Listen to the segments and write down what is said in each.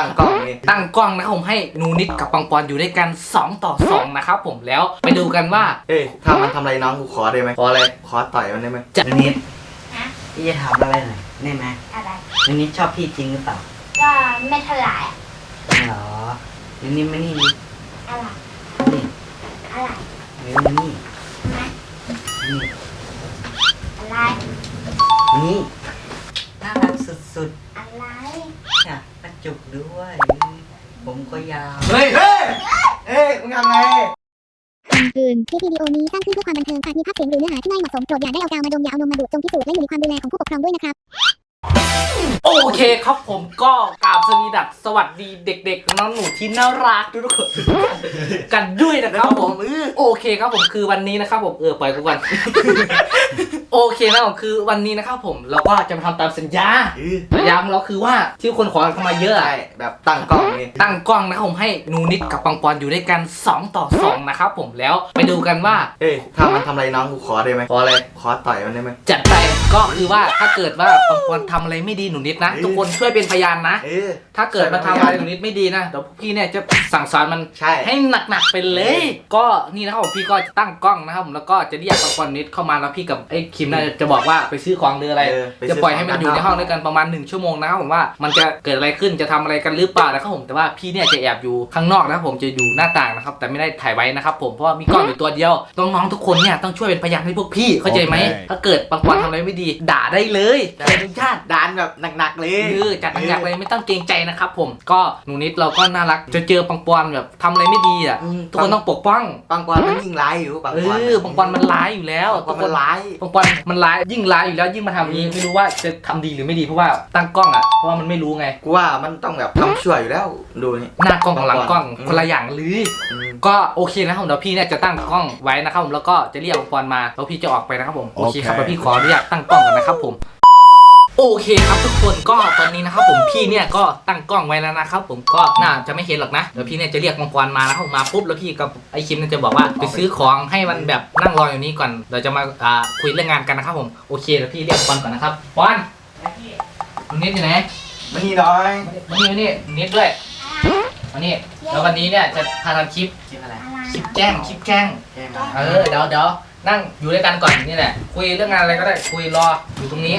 ตั้งกล้องนี่ตั้งกล้องนะครับผมให้นูนิดกับปังปอนอยู่ด้วยกัน 2 ต่อ 2 นะครับผมแล้วไปดูกันว่า เอ้ยถ้ามันทำอะไรน้องกูขอได้ไหมขออะไร ขอต่อยมันได้ไหมจะนันนิดฮะ พี่จะถามอะไรหน่อยได้ไหมอะไรนันนิดชอบพี่จริงหรือเปล่าก็ไม่เท่าไหร่อะจริงเหรอนันนิดไม่นี่ดิอะไรนี่อะไรเร็วมานี่นะนี่อะไรนี่น่ารักสุดอะไรๆเนี่ยกระจุกด้วย ผมก็ยาว เฮ้ย เฮ้ย เฮ้ย มึงทำไง คำเตือนคลิปวิดีโอนี้สร้างขึ้นเพื่อความบันเทิงอาจมีภาพเสียงหรือเนื้อหาที่ไม่เหมาะสมโปรดอย่าได้เอากาวมาดมอย่าเอานมมาดูดจงพิสูจน์และอยู่ในความดูแลของผู้ปกครองด้วยนะครับ โอเคครับผมก็กราบสวีดัสสวัสดีเด็ก ๆ น้องหนูที่น่ารักทุกคนกันด้วยนะครับผมเออโอเคครับผมคือวันนี้นะครับผมเออปล่อยกูก่อนโอเคนะผมคือวันนี้นะครับผมเราก็จะมาทำตามสัญญาเออสัญญาของเราคือว่าที่คนขอเข้ามาเยอะใช่อะแบบตั้งกล้องนี่ตั้งกล้องนะครับผมให้นูนิดกับปังปอนอยู่ด้วยกัน 2 ต่อ 2 นะครับผมแล้วไปดูกันว่าเอ้ยถ้ามันทำอะไรน้องกูขอได้ไหมขออะไรขอต่อยมันได้ไหมจัดไปก็คือว่าถ้าเกิดว่าปังปอนทำอะไรไม่ดีหนูนิดนะเออทุกคนช่วยเป็นพยานนะ เออ ถ้าเกิดมาทำอะไรหนูนิดไม่ดีนะเดี๋ยวพี่เนี่ยจะสั่งสอนมันใช่ให้หนักๆไปเลย ก็นี่นะครับผมพี่ก็จะตั้งกล้องนะครับผมแล้วก็จะเรียกปังปอนนิดเข้ามาแล้วพี่กับไอ้คิมน่าจะบอกว่าไปซื้อของหรืออะไร เออไปซื้จะปล่อยให้มันอยู่ในห้องด้วยกันประมาณ1ชั่วโมงนะครับผมว่ามันจะเกิดอะไรขึ้นจะทำอะไรกันหรือเปล่านะครับผมแต่ว่าพี่เนี่ยจะแอบอยู่ข้างนอกนะครับผมจะอยู่หน้าต่างนะครับแต่ไม่ได้ถ่ายไว้นะครับผมเพราะว่ามีกล้องอยู่ตัวเดียวน้องๆทุกคนเนี่ยต้องช่วยเป็นพยานให้พวกพี่เข้าใจไหมโอเค ถ้าเกิดบางวันทำอะไรไม่ดี ด่าได้เลยขออนุญาตดานแบบหนักๆเลยเออจัดหนักๆเลยไม่ต้องเกรงใจนะครับผมก็หนูนิดเราก็น่ารักจะเจอปังปอนแบบทำอะไรไม่ดีอะอืมทุกคนต้องปกป้องปังปอนมันยิ่งร้ายอยู่ปังเอปอนอปังปอนมันร้ายอยู่แล้วปังปอนมันร้าย ปังปอนมันร้ายยิ่งร้ายอยู่แล้วยิ่งมาทำอย่างนี้ไม่รู้ว่าจะทำดีหรือไม่ดีเพราะว่าตั้งกล้องอะเพราะว่ามันไม่รู้ไง กูว่ามันต้องแบบทำชั่วอยู่แล้วดูนี่ หน้ากล้องกับหลังกล้องอืม คนละอย่างเลยอืมก็โอเคนะครับผมเดี๋ยวพี่เนี่ยจะตั้งกล้องไว้นะครับผมแล้วก็จะเรียกปังปอนมาแล้วพี่จะออกไปนะครับผมโอเคครับโอเค แล้วพี่ขออนุญาตตั้งกล้องกันนะครับผม โอเคครับทุกคนก็ตอนนี้นะครับผมพี่เนี่ยก็ตั้งกล้องไว้แล้วนะครับผมก็น่าจะไม่เห็นหรอกนะเดี๋ยวพี่เนี่ยจะเรียกมังกรมานะครับผมมาปุ๊บแล้วพี่กับไอคิมเนี่ยจะบอกว่าไปซื้อของให้มันแบบนั่งรออยู่นี้ก่อนเราจะมาอ่าคุยเรื่องงานกันนะครับผมโอเคเดี๋ยวพี่เรียกบอลก่อนนะครับบอลมันนิดอยู่ไหนมานี่น้อยมานี่มานี่นิดด้วยมานี่แล้ววันนี้เนี่ยจะพาทำคลิปคิดอะไรอะไรคลิปแกล้งคลิปแกล้งแก้มาเออเดี๋ยวเดี๋ยวนั่งอยู่ด้วยกันก่อนนี่แหละคุยเรื่องงานอะไรก็ได้คุยรออยู่ตรงนี้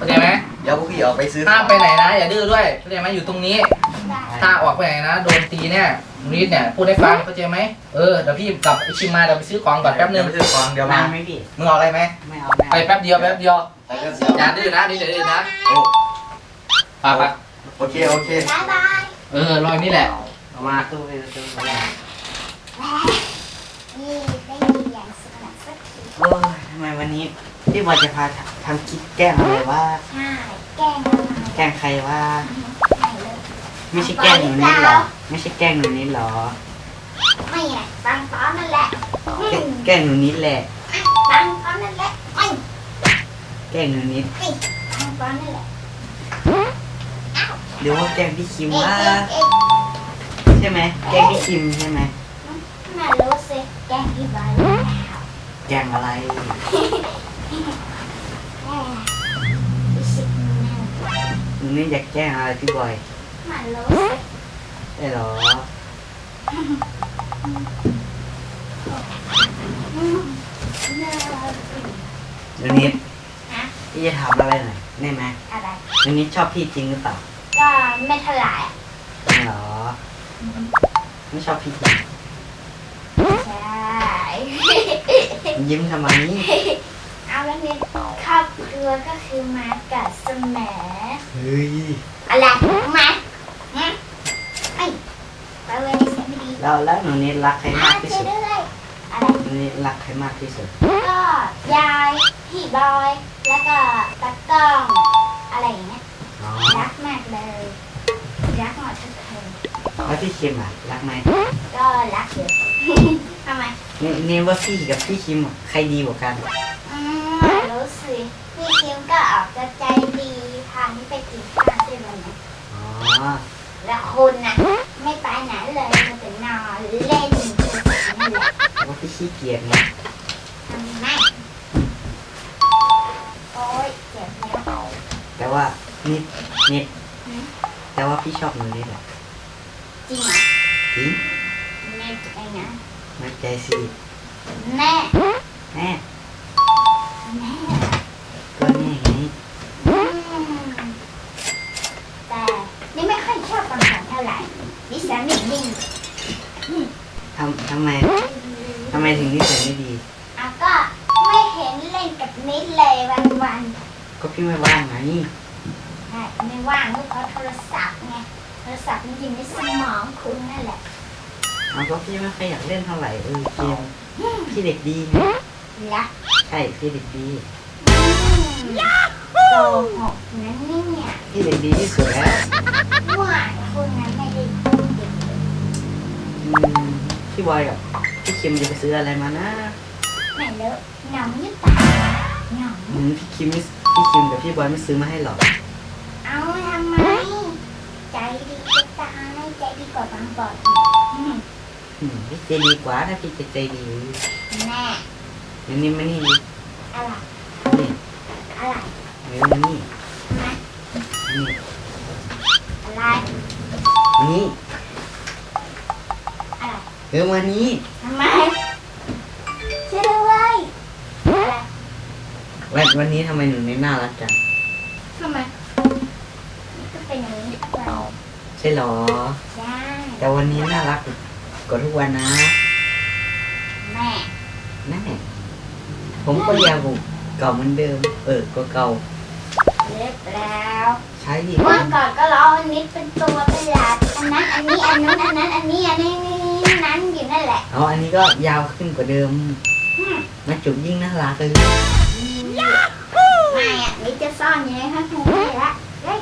เข้าใจไหมเดี๋ยวพวกพี่ออกไปซื้อห้ามไปไหนนะ อย่าดื้อด้วยเข้าใจไหมอยู่ตรงนี้ได้ถ้าออกไปไหนนะโดนตีเนี่ยนิดเนี่ยพูดให้ฟังเข้าใจไหมเออเดี๋ยวพี่กลับไอชิมมาเดี๋ยวไปซื้อของก่อนแป๊บนึงเดี๋ยวไปซื้อของเดี๋ยวนามานไหมพี่มึงเอาอะไรไหมไม่เอาไม่ไปเอาแป๊บเดียวแป๊บเดียวไปก็เสียวอย่าดื้อนะนี่เดี๋ยวดื้อนะโอ้ไปไปโอเคโอเคบ๊ายบายเออรอยนี่แหละเอามาตู้ไปตู้ไปนี่ได้ยินอย่างสนับสักทีโอ้ยทำไมวันนี้พี่บอลจะพา ทำคลิปแกล้งอะไรว่า ใช่แกล้งอะไรแกล้งใครว่าไม่เลยไม่ใช่แกล้งหนูนิดหรอ ไม่ใช่แกล้งหนูนิดหรอ ไม่ไงตังตอนนั่นแหละอืแกล้งมแกล้งหนูนิดแหละตังตอนนั่นแหละไม่แกล้งหนูนิดไม่ตังตอนนั่นแหละหรือว่าแกล้งพี่คิมเอ๊ะว่าเอ๊ะเอ๊ะใช่ไหมแกล้งพี่คิมใช่ไหมน่ารู้สิแกล้งที่บ้านแล้วแกล้งอะไร หนูนิดอยากแกล้งอะไรพี่บอยน่ารู้สิได้หรออืมน่าหนูนิดฮะพี่จะถามอะไรหน่อยได้ไหมอะไรหนูนิดชอบพี่จริงหรือเปล่าก็ไม่เท่าไหร่อะจริงเหรอ ไม่ชอบพี่จริงใช่ ยิ้มทำไม เอาแล้วนี่ครอบครัวก็คือมากับเสมอเฮ้ยอะไรมาฮะไอ้ไปเวรเสียไม่ดีแล้วแล้วหนูนิดรักใครอ่ามากที่ช่วสุยดด้วยอะไร หนูนิดรักใครมากที่สุดก็ยายพี่บอย แล้วก็ตะกล้องอะไรอย่างเงี้ยอ๋อรักมากเลย รักหมดทุกคนแล้วพี่คิมอะรักไหมก็รักอยู่ ทำไมนี่นี่ว่าพี่กับพี่คิมอะใครดีกว่ากัน อืมรู้สิพี่คิมก็ออกจะใจดีพานี่ไปกินข้าวด้วยวันนี้ อ๋อ แล้วคุณน่ะไม่ไปไหนเลยมันแต่นอนเล่นโทรศัพท์นี่แหละแต่ว่าพี่ขี้เกียจไงทำไมโอ๊ยเจ็บแล้ว แต่ว่านิดนิดหืม แต่ว่าพี่ชอบหนูนิดแหละอจริงเหรอจริงแน่ใจนะมาใจสิแน่แน่แน่ำทำไมทำไมถึงนิสัยไม่ดีๆอะก็ไม่เห็นเล่นกับนิดเลยวันวันก็พี่ไม่ว่างไงๆใช่ไม่ว่างก็เพราะโทรศัพท์ไง โทรศัพท์มันอยู่ในสมองคุณนั่นแหละเอาก็พี่ไม่ค่อยอยากเล่นเท่าไหร่เออเกมพี่เด็กดีไงละใช่พี่เด็กดี โกหกนั้นเนี่ยพี่เด็กดีที่สุดแล้วว่าคุณนั้นไม่ได้เด็กอืม พี่บอยกับพี่คิมจะไปซื้ออะไรมานะไหนเลอะหนองยี่ปาหนองอืมพี่คิมไม่พี่คิมกับพี่บอยไม่ซื้อมาให้หรอกเอาทำไม ใจดีจะตายใจดีกว่าบางบอดอืมอืมพี่ใจดีกว่าถ้าพี่จะใจดีแน่นี่นี่มานี่ดิอะไร นี่อะไรเร็วมานี่นะนี่อะไรมานี่อะไร เร็วมานี่ทำไมช่วยด้วยอะไรวันวันนี้ทำไมหนูนี่น่ารักจังทำไมก็เป็นอย่างนี้ทุกวันใช่หรอใช่แต่วันนี้น่ารักกว่าทุกวันนะแม่แน่ผมก็ยาวกว่าเก่าเหมือนเดิม เออก็เก่าเล็บแล้วใช้ดิเมื่อก่อนก็ร้องนิดเป็นตัวเป็นหลาดอันนั้นอันนี้อันนู้นอันนั้นอันนี้อันนี้ นี่นั้นอยู่นั่นแหละเอาอันนี้ก็ยาวขึ้นกว่าเดิมอืมมาจุบยิ่งน่ารักเลยไม่อะนี่จะซ่อนอยู่ในข้างหูนี่ละเฮ้ย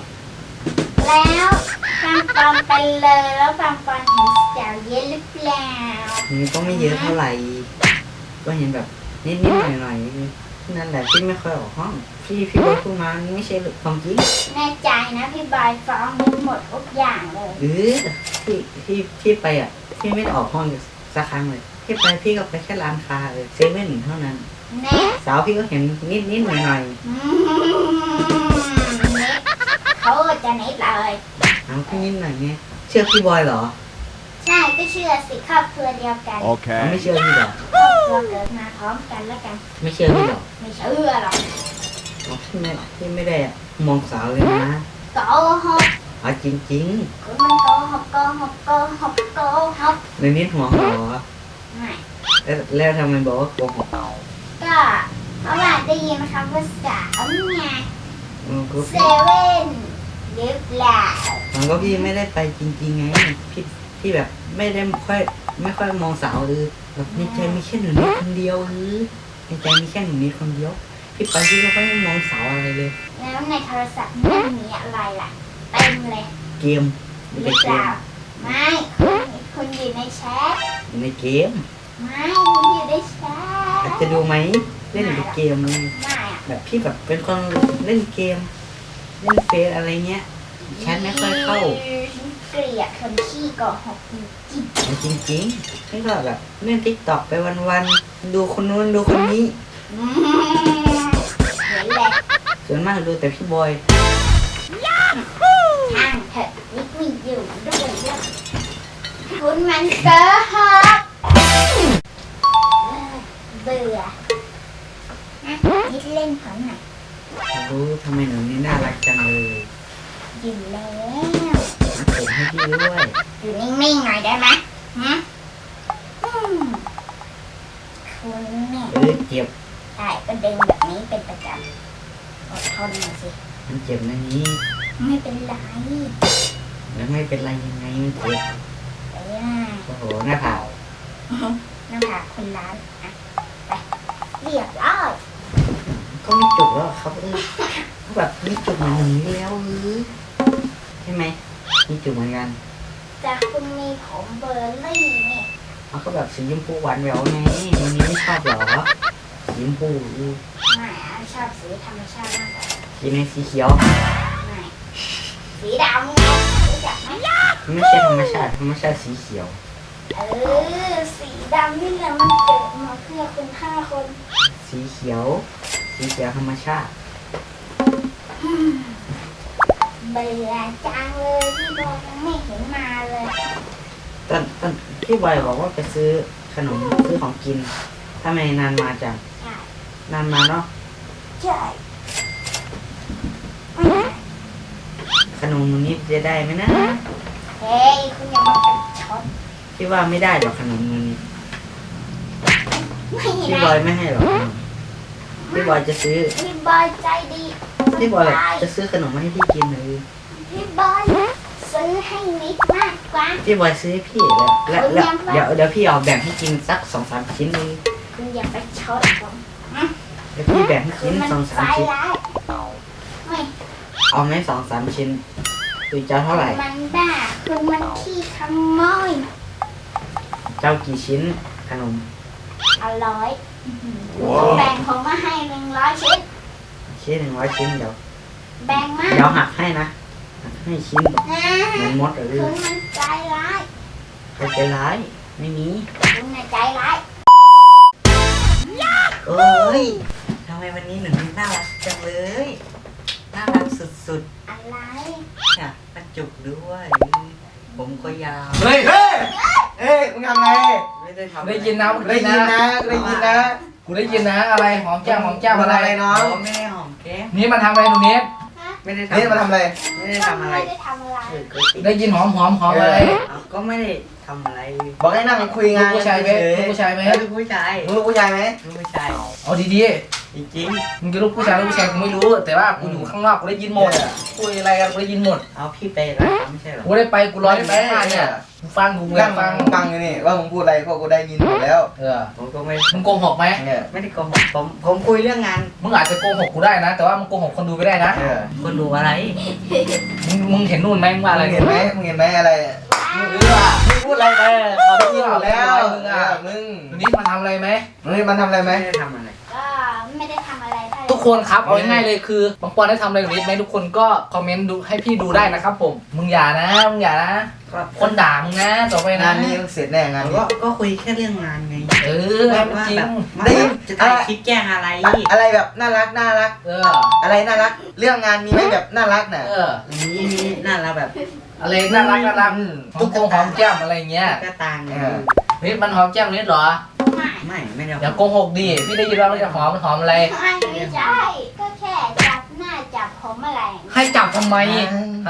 แล้วฟังปอนไปเลยแล้วฟังปอนเห็นสาวเย็นหรือเปล่า นี่ก็ไม่เยอะเท่าไหร่ ก็เห็นแบบนิดๆหน่อยๆ นั่นแหละที่ไม่ค่อยออกห้อง พี่พี่บอยพูดมานี่ไม่ใช่ความจริงแน่ใจนะพี่บอยฟ้องนิดหมดทุกอย่างเลยหรือที่ที่ที่ไปอะพี่ไม่ได้ออกห้องสักครั้งเลยที่ไปพี่ก็ไปแค่ร้านค้าเลยเซเว่นเท่านั้นแน่สาวพี่ก็เห็นนิดนิดๆหน่อยหน่อยอืมนิดเขาจะนิดเลยๆเอาพี่นิดหน่อยไงเชื่อพี่บอยเหรอ ใช่ก็เชื่อสิครอบครัวเดียวกันเขา Okay. ไม่เชื่อพี่หรอครอบครัวเกิดมาพร้อมกันแล้วกัน ไม่เชื่อพี่หรอไม่เชื่อหรอกเอาพี่ไม่พี่ไม่ได้อะมองสาวเลยนะโกหกเอาจริงคุณมันโกหกโกหกโกหกโกหกๆในนิดห่วงเหรอไม่แล้วแล้วทำไมบอกว่าโกหกก็เพราะว่าได้ยินคำว่าสาวไงอืมก็เซเว่นหรือเปล่ามันก็พี่ไม่ได้ไปจริงๆไงพี่ พี่แบบไม่ได้ค่อยไม่ค่อยมองสาวเลยแบบในใจมีแค่หนูนิดคนเดียวหรือในใจมีแค่หนูนิดคนเดียวพี่ไปพี่ก็ไม่ได้มองสาวอะไรเลย แล้วในโทรศัพท์นั่นมีอะไรล่ะเต็มเลยเกมมีหรืแต่อเกเปล่ามไม่คุณคุณอยู่ในแชทอยู่ในเกมไม่คุณอยู่ในแชอยากทจะดูไหมเล่นในเกมเลยไม่อะแบบพี่แบบเป็นคนเล่นเกม เล่นเฟซอะไรเงี้ย แชทไม่ค่อยเข้าฉันเกลียดคนขี้โกหกจริงเอาจริงๆพี่ก็แบบเล่นทิกตอกไปวันๆ ดูคนนู้นดูคนนี้ ๆอืมเห็นเลยส่วนมากดูแต่พี่บอย ช่างเถอะนิดไมีอยู่ด้วยเรื่องคุณมันโกหกเบื่อนะนิดเล่นของหน่อย รู้ทำไมหนูนี่น่ารักจังเลย อยู่แล้วผมให้พี่ด้วยอยู่นิ่งๆหน่อยได้ไหมฮะอืมคุณเนี่ยเออเจ็บใช่ก็ดึงแบบนี้เป็นประจำอดทนหน่อยสิ มันเจ็บนะนี้ไม่เป็นไรแล้วไม่เป็นไรยังไงมันเจ็บไปได้โอ้โหหน้าผากน้ำผักคนร้านอะไปเรียบร้อยก็ไม่จุกแล้วครับเออแบบไมีจุกเหมือนหนูนี่แล้วเออ ช่ไหมมีจุกเหมือนกัน แต่คุณมีผมเบอร์รี่เนี่ยมันก็แบบสีชมพูหวานแหววไงวันนี้ไม่ชอบเหรอสีชมพูอือไม่อะชอบสีธรรมชาติมากกว่าสีในสีเขียวไม่สีดำไงรู้จักไหมไม่ใช่ธรรมชาติธรรมชาติสีเขียว เออ สีดำนี่แหละมันเกิดมาเพื่อคุณค่าคน สีเขียว สีเขียวธรรมชาติ เบื่อจังเลยพี่บอกยังไม่เห็นมาเลยตอนตอนพี่บอยบอกว่าไปซื้อขนมซื้อของกินทำไมนานมาจังใช่นานมาเนาะใช่ไม่ได้ขนมหนูนิดจะได้ไหมนะเฮ้ยคุณอย่ามาเป็นช็อตพี่ว่าไม่ได้หรอกขนมหนูนิดไม่พี่บได้อยไม่ให้หรอกพี่บอยจะซื้อพี่บอยใจดี พี่บอยจะซื้อขนมมาให้พี่กินเลยพี่บอยซื้อให้นิดมากกว่า พี่บอยซื้อให้พี่แล้วแล้วแล้วเดี๋ยวเดี๋ยวพี่เอาแบ่งให้กินสักสองสามชิ้นเลยคุณอย่าไปช็อตผมเดี๋ยวพี่แบ่งให้คุกิณนมันสองไฟสามชิ้นร้ายไม่เอาไหมสองสามชิ้นคือจะเท่าไหร่ มันบ้าคุณมันขี้ขโมยเจ้ากี่ชิ้นขนมอร่อยแบ่งผมมาให้หนึ่งร้อยชิ้น ชิ้นหนึ่งร้อยชิ้นเดี๋ยวแบ่งมาเดี๋ยวหักให้นะหักให้ชิ้นนะเหมือนมดหรือคุณมันใจร้ายใครใจร้ายไม่มีคุณน่ะใจร้ายเอ้ยทำไมวันนี้หนูน่ารักจังเลยน่ารักสุดอะไรๆเนี่ยกระจุกด้วย ผมก็ยาวเฮ้ย เฮ้ยเฮ้ยมึงทำไงไม่ได้ทำได้ยินนะได้ยินนะได้ยินนะ กูได้ยินนะอะไรหอมแก้มหอมแก้มมันอะไรอะไร น้องไม่ได้หอมแก้มนี่มันทำอะไรตรงนี้ ไม่ได้นี่ทำมาทำอะไร ไม่ได้ทำอะไรไม่ได้ทำอะไรเออก็สิได้ยินหอมหอมหอมอะไรเอาก็ไม่ได้ทำอะไรบอกให้นั่งคุยลูงากนผู้ชายไหมลูกผู้ชายไหมเออลูกผู้ชายมึงลูกผู้ชายไหมลูกผู้ชายเอาดีจริงๆมึงจะลูกผู้ชายลูกผู้ชายกูไม่รู้ แต่ว่ากูอยู่ข้างนอกกูได้ยินหมดคุยอะไรกันกูได้ยินหมดๆเอาพี่ไปร้านไม่ใช่เหรอกูได้ไปกูร้อยไปห้าเนี่ย กูฟังกูเลนั่ยงฟังฟังอยู่นี่ว่ามึงพูดอะไรก็กูได้ยินหมดแล้ว เออผมก็ไม่มึงโกหกไหมเนี่ยไม่ได้โกหกผมผมคุยเรื่องงานมึงอาจจะโกหกกูได้นะ แต่ว่ามึงโกหกคนดูไม่ได้นะเออคนดูอะไร มึงมึงเห็นนู่นไหมมึงว่าอะไรมึงเห็นไหมมึงเห็นไหมอะไรมึงเอื้อมึงพูดอะไรไปเขาได้ยินหมดแล้วมึงอะมึงตรงนี้มาทำอะไรไหมมึงมันทำอะไรไหมไม่ได้ทำอะไร ก็ไม่ได้ทำอะไรได้ทุ กคนครับเอาง่ายๆเลยคือบางปอนได้ทำอะไรหรือไหมทุกคนก็คอมเมนต์ดูให้พี่ดูได้นะครับ ผม มึงอย่านะมึงอย่านะก็คนด่ามึงนะต่อไปงานะนนี้มึงเสร็จแน่งานก็นี้ก็คุยแค่เรื่องงานไงเออให้มันจริงว่าแบบจะถ่ายคลิปแกล้งอะไรอะอะไรแบบน่ารักน่ารัก เอออะไรน่ารัก เรื่องงานมีไหมแบบน่ารักน่ะเออนี่นี่น่ารักแบบอะไรน่ารักน่ารักอืมทุกคนหอมแก้มอะไรเงี้ยกระตางไงเออนิดมันหอมแก้มนิดเหรอ ไม่ ไม่ได้อย่าโกหกดิพี่ได้ยินว่ามันจะหอมมันหอมอะไร ไม่ไม่ใช่ ก็แค่จับหน้าจับผมอะไรให้จับทำไม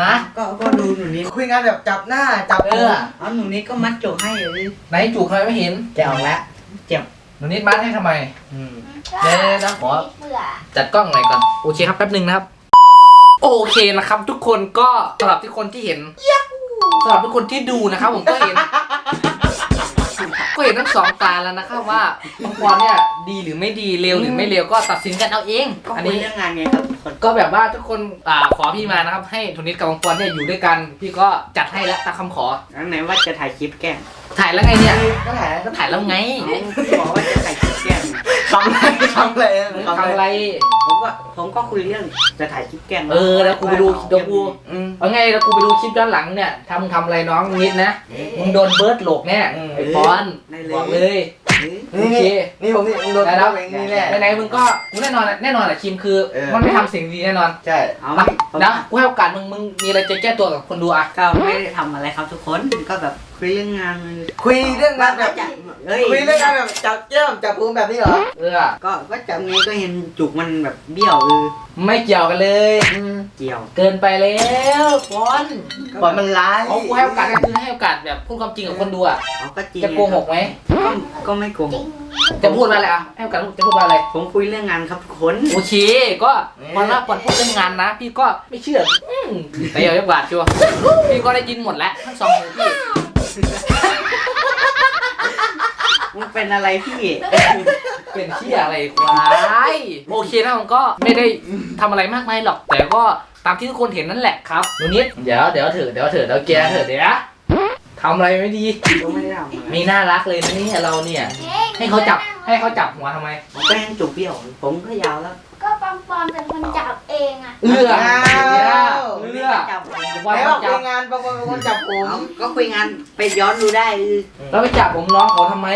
ฮะ ก็ก็ดูหนูนิดคุยงานแบบจับหน้าจับเออ เอาหนูนิดก็มัดจกให้เลยไหนจูบทำไมไม่เห็นจะเอาละเจ็บหนูนิดมัดให้ทำไม อืม เดี๋ยวๆนะขอเบื่อจัดกล้องหน่อยก่อนโอเคครับแป๊บหนึ่งนะครับ โอเคนะครับ ทุกคนก็สำหรับทุกคนที่เห็นสำหรับทุกคนที่ดูนะครับ ผมก็เห็น ก็เห็นทั้งสองตาแล้วนะครับว่ามังกรเนี่ยดีหรือไม่ดีเลวหรือไม่เลวก็ตัดสินกันเอาเอง ก็อันคุยนี้เรื่องงานไงครับทุกคนก็แบบว่าทุกคนอ่าขอพี่มานะครับ ให้ทุนิดกับมังกรเนี่ยอยู่ด้วยกัน พี่ก็จัดให้แล้วตามคำขอแล้วไหนว่าจะถ่ายคลิปแกล้งถ่ายแล้วไงเนี่ยก็ถ่ายก็ถ่ายแล้วไงพี่บอกว่าจะถ่ายคลิป แกล้งทำอะไรทำอะไรทำอะไร ผมก็ผมก็คุยเรื่องจะถ่ายคลิปแกล้งเออแล้วกูไปดูเดี๋ยวกู อืม เอาไงแล้วกูไปดูคลิปย้อนหลังเนี่ยทำทำอะไรน้องนิดนะ มึงโดนเบิร์ดหลกแน่อืม ไอ้ปอนได้เลบอกยเลยเออนี่โอเค นี่นี่ผมนี่มึงโดนได้แล้วเองนี่แน่ ไหนๆมึงก็กูแน่นอนอะแน่นอนแหละคิมคือ เออ มันไม่ทำสิ่งดีแน่นอนใช่ เอาอะผมนะกูให้โอกาสมึงมึงมีอะไรจะแก้ตัวกับคนดูอะก็ไม่ได้ทำอะไรครับทุกคนก็แบบคุยเรื่องงานคุยเรื่องงานแบบ เฮ้ยคุยเรื่องงานแบบจับแก้มจับพุงแบบนี้เหรอเออก็ก็จำไงก็เห็นจุกมันแบบเบี้ยวเออไม่เกี่ยวกันเลย อืมเกี่ยว เกินไปแล้วปอนปล่อยมันร้ายเอากูให้โอกาสก็คือให้โอกาสแบบพูดความจริงกับคนดูอะเอาก็จริงจะโกหกไหมก็ก็ไม่โกหจริกงจะพูดว่าอะไรอะให้โอกาสจะพูดว่าอะไร ผมคุยเรื่องงานครับทุกคนโอเคก็พอละก่อนพูดเรื่องงานนะ พี่ก็ไม่เชื่ออืมแต่อย่าเรียกว่าชัวร์พี่ก็ได้ยินหมดแล้วทั้งสองหูพี่ มัน เป็นอะไรพี่ เป็นที่อะไรควายโอเคนะผมก็ไม่ได้ทำอะไรมากมายหรอก แต่ก็ตามที่ทุกคนเห็นนั่นแหละครับหนูนิดเดี๋ยวเดี๋ยวเถอะเดี๋ยวเถอะเดี๋ยวแกเถอะเดี๋ยวทำอะไรไม่ดี ก็ไม่ได้ทำอะไรมีน่ารักเลยนะเนี่ยเราเนี่ย ให้เขาจับให้เขาจับหัวทำไมผมก็ยังจุกเบี้ยว ผมก็ยาวแล้วก็ ปังปอนเป็นคนจับเองอะเอื้ออ้าวเอื้อจับผมว่าแล้วเขาคุจัยบงานบางคนเป็นคนจับผมเอาก็คุยงานไปย้อนดูได้เออแล้วไปจับผมน้องเขาทำไม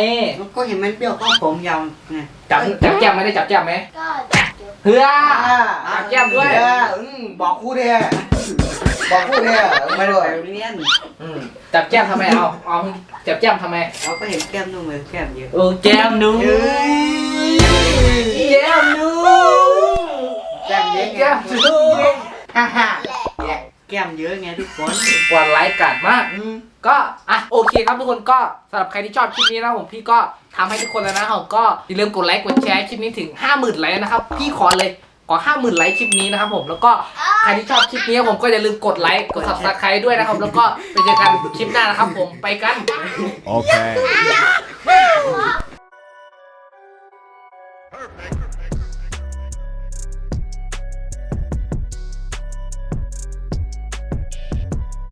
ก็เห็นมันเบี้ยวก็ผมยาวไงจับจับแก้มไหมได้จับแก้มไหมก็จับอยู่เฮืออ่าจับแก้มด้วยเอออืมบอกครูเดีย บบอกพูดเนี่ยไม่ด้วยไปเรียนอืมจับแก้มทำไมเอาเอาจับแก้มทำไมเราก็เห็นแก้มนุ่มเลยแก้มเยอะโอ้แก้มหนูเอ้ยแก้มหนูแก้มเยอะไงแก้มหนูฮ่าฮ่าแก้มเยอะไงทุกคนกวนไลค์กัดมากอืมก็อะโอเคครับทุกคนก็สำหรับใครที่ชอบคลิปนี้นะครับผมพี่ก็ทำให้ทุกคนแล้วนะครับก็อย่าลืมกดไลค์กดแชร์คลิปนี้ถึง 50,000ไลค์นะครับพี่ขอเลย ขอ50,000ไลค์คลิปนี้นะครับผมแล้วก็ใครที่ชอบคลิปนี้ผมก็อย่าลืมกดไลค์กด subscribe ด้วยนะครับ แล้วก็ไปเจอกันคลิปหน้านะครับผมไปกัน Okay.